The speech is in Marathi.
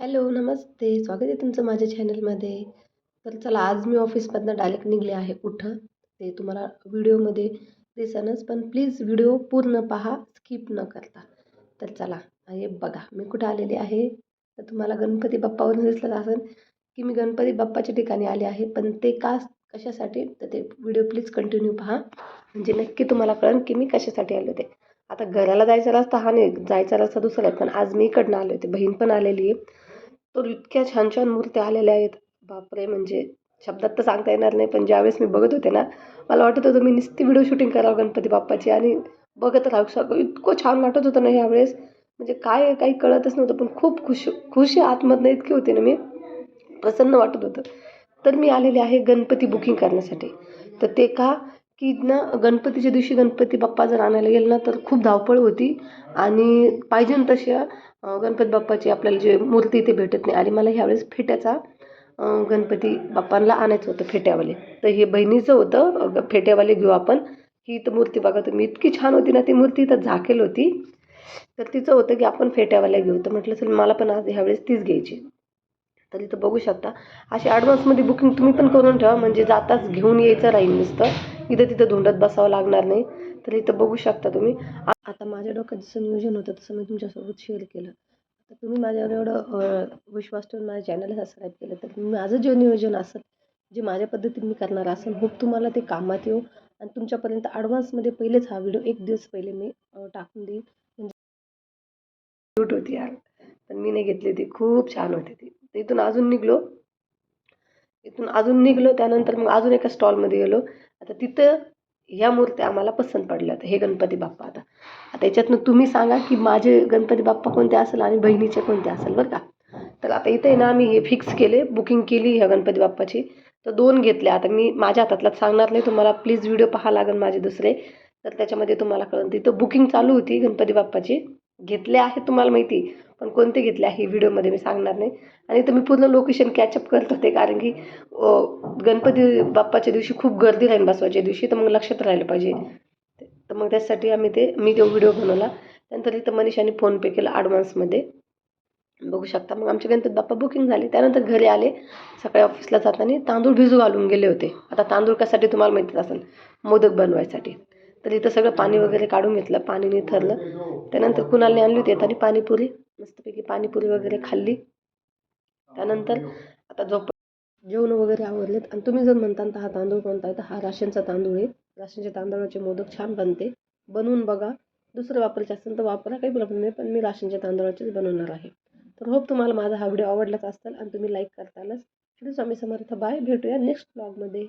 हॅलो नमस्ते. स्वागत आहे तुमचं माझ्या चॅनलमध्ये. तर चला आज मी ऑफिसमधनं डायरेक्ट निघले आहे कुठं ते तुम्हाला व्हिडिओमध्ये दिसेनच पण प्लीज व्हिडिओ पूर्ण पहा स्किप न करता. तर चला हे बघा मी कुठं आलेली आहे? तर तुम्हाला गणपती बाप्पावरून दिसलं असेल की मी गणपती बाप्पाच्या ठिकाणी आले आहे पण ते का कशासाठी? तर ते व्हिडिओ प्लीज कंटिन्यू पहा. म्हणजे नक्की तुम्हाला कळेल की मी कशासाठी आले होते. आता घराला जायचा रस्ता हा नाही जायचा रस्ता दुसरा आहे पण आज मी इकडनं आले होते. बहीण पण आलेली आहे. तर इतक्या छान छान मूर्त्या आलेल्या आहेत. बापरे! म्हणजे शब्दात तर सांगता येणार नाही पण ज्यावेळेस मी बघत होते ना मला वाटत होतं मी नुसती व्हिडिओ शूटिंग करावं गणपती बाप्पाची आणि बघत राहू सगळं इतकं छान वाटत होतं ना ह्यावेळेस. म्हणजे काय काही कळतच नव्हतं पण खूप खुश खुशी आतमधनं इतकी होते ना मी. प्रसन्न वाटत होतं. तर मी आलेले आहे गणपती बुकिंग करण्यासाठी. तर ते का की ना गणपतीच्या दिवशी गणपती बाप्पा जर आणायला गेलं ना तर खूप धावपळ होती. आणि पाहिजे ना तशा गणपती बाप्पाची आपल्याला जे मूर्ती ते भेटत नाही. आणि मला ह्यावेळेस फेट्याचा गणपती बाप्पांना आणायचं होतं फेट्यावाले. तर हे बहिणीचं होतं फेट्यावाले घेऊ आपण. ही तर मूर्ती बघा तुम्ही इतकी छान होती ना ती मूर्ती तर झाकेल होती. तर तिचं होतं की आपण फेट्यावाल्या घेऊ. तर म्हटलं चल मला पण आज ह्यावेळेस तीच घ्यायची. तर इथं बघू शकता. अशी ॲडव्हान्समध्ये बुकिंग तुम्ही पण करून ठेवा. म्हणजे जाताच घेऊन यायचं राहील नुसतं. इथं तिथं धुंडत बसावं लागणार नाही. तर इथं बघू शकता तुम्ही. आ- आता माझ्या डोक्यात जसं नियोजन होतं तसं मी तुमच्यासोबत शेअर केलं. तर तुम्ही माझ्यावर एवढं विश्वास ठेवून माझ्या चॅनलला सबस्क्राईब केलं तर माझं जे नियोजन असेल जे माझ्या पद्धतीने मी करणार असेल होप तुम्हाला ते कामात येऊ. आणि तुमच्यापर्यंत ॲडव्हान्समध्ये पहिलेच हा व्हिडिओ एक दिवस पहिले मी टाकून देईन. म्हणजे होती यार. पण मी नाही घेतली ती. खूप छान होती ती. तिथून इथून अजून निघलो. इथून अजून निघलो त्यानंतर मग अजून एका स्टॉलमध्ये गेलो. आता तिथं ह्या मूर्त्या आम्हाला पसंत पडल्या हे गणपती बाप्पा आता. आता याच्यातनं तुम्ही सांगा की माझे गणपती बाप्पा कोणते असेल आणि बहिणीचे कोणते असेल बरं का? तर आता इथे आहे ना आम्ही हे फिक्स केले बुकिंग केली ह्या गणपती बाप्पाची. तर दोन घेतले आता मी माझ्या हातातलाच सांगणार नाही. तुम्हाला प्लीज व्हिडिओ पहा लागेल माझे दुसरे. तर त्याच्यामध्ये तुम्हाला कळून. तिथं बुकिंग चालू होती गणपती बाप्पाची. घेतले आहे तुम्हाला माहिती पण कोणते घेतले आहे व्हिडिओमध्ये मी सांगणार नाही. आणि तुम्ही मी पूर्ण लोकेशन कॅचअप करत होते कारण की गणपती बाप्पाच्या दिवशी खूप गर्दी राहील बसवाच्या दिवशी तर मग लक्षात राहिलं पाहिजे. तर मग त्यासाठी आम्ही ते मी तो व्हिडिओ बनवला. त्यानंतर इथं मनीषाने फोनपे केला ॲडव्हान्समध्ये बघू शकता मग आमचे गणपती बाप्पा बुकिंग झाले. त्यानंतर घरी आले सकाळी ऑफिसला जाताना तांदूळ भिजू घालून गेले होते. आता तांदूळ कशासाठी तुम्हाला माहितीच असेल मोदक बनवायसाठी. तर इथं सगळं पाणी वगैरे काढून घेतलं पाणी निथरलं. त्यानंतर कुणालने आणली होती आणि पाणीपुरी. मस्तपैकी पाणीपुरी वगैरे खाल्ली. त्यानंतर आता झोप जेवण वगैरे आवडलेत आणि तुम्ही जर म्हणता तर हा तांदूळ कोणता आहे? तर हा राशनचा तांदूळ आहे. राशनच्या तांदळाचे मोदक छान बनते. बनवून बघा. दुसरं वापरायचे असेल तर वापरा. काही प्रॉब्लेम नाही पण मी राशनच्या तांदळाचेच बनवणार आहे. तर होप तुम्हाला माझा हा व्हिडिओ आवडलाच असेल आणि तुम्ही लाईक करतालच. श्री स्वामी समर्थ. बाय. भेटूया नेक्स्ट ब्लॉगमध्ये